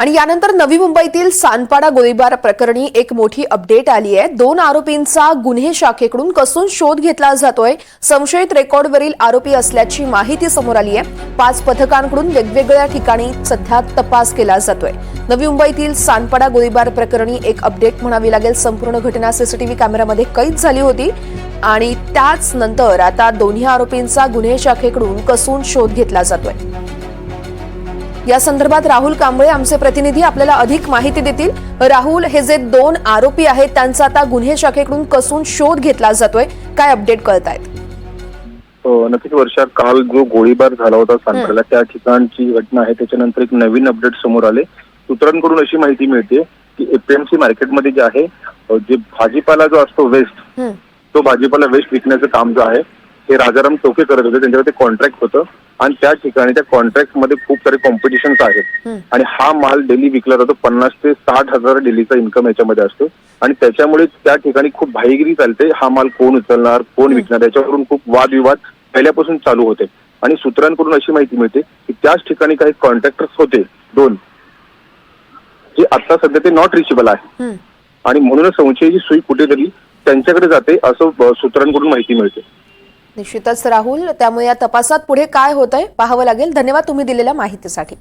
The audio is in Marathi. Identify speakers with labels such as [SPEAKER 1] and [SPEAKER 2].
[SPEAKER 1] आणि यानंतर नवी मुंबईतील सानपाडा गोळीबार प्रकरणी एक मोठी अपडेट आली आहे. दोन आरोपींचा गुन्हे शाखेकडून कसून शोध घेतला जातोय. संशयित रेकॉर्डवरील आरोपी असल्याची माहिती समोर आली आहे. पाच पथकांकडून वेगवेगळ्या ठिकाणी सध्या तपास केला जातोय. नवी मुंबईतील सानपाडा गोळीबार प्रकरणी एक अपडेट म्हणावी लागेल. संपूर्ण घटना सीसीटीव्ही कॅमेऱ्यामध्ये कैद झाली होती. आणि त्याच नंतर आता दोन्ही आरोपींचा गुन्हे शाखेकडून कसून शोध घेतला जातोय. या संदर्भात राहुल कांबळे आमचे प्रतिनिधी आपल्याला अधिक माहिती देतील. राहुल हे जे दोन आरोपी आहेत त्यांचा आता गुन्हे शाखेकडून कसून शोध घेतला जातोय. काय अपडेट कळत आहेत
[SPEAKER 2] नक्कीच वर्षा काल जो गोळीबार झाला होता सांगलीला त्या ठिकाणची घटना आहे. त्याच्यानंतर एक नवीन अपडेट समोर आले. सूत्रांकडून अशी माहिती मिळते की एपीएमसी मार्केटमध्ये जे आहे जे भाजीपाला जो असतो वेस्ट तो भाजीपाला वेस्ट विकण्याचं काम जो आहे हे राजाराम टोके करत होते. त्यांच्यावर ते कॉन्ट्रॅक्ट होतं. आणि त्या ठिकाणी त्या कॉन्ट्रॅक्टमध्ये खूप सारे कॉम्पिटिशन्स आहेत. आणि हा माल डेली विकला जातो पन्नास ते साठ हजार डेलीचा इन्कम याच्यामध्ये असतो. आणि त्याच्यामुळे त्या ठिकाणी खूप भाईगिरी चालते हा माल कोण उचलणार कोण विकणार याच्यावरून खूप वादविवाद पहिल्यापासून चालू होते. आणि सूत्रांकडून अशी माहिती मिळते की त्याच ठिकाणी काही कॉन्ट्रॅक्टर्स होते दोन जे आता सध्या ते नॉट रिचेबल आहे आणि म्हणूनच संशयाची सुई कुठेतरी त्यांच्याकडे जाते असं सूत्रांकडून माहिती मिळते.
[SPEAKER 1] निश्चितच राहुल त्यामुळे या तपासात पुढे काय होत आहे पाहावं लागेल. धन्यवाद तुम्ही दिलेल्या माहितीसाठी.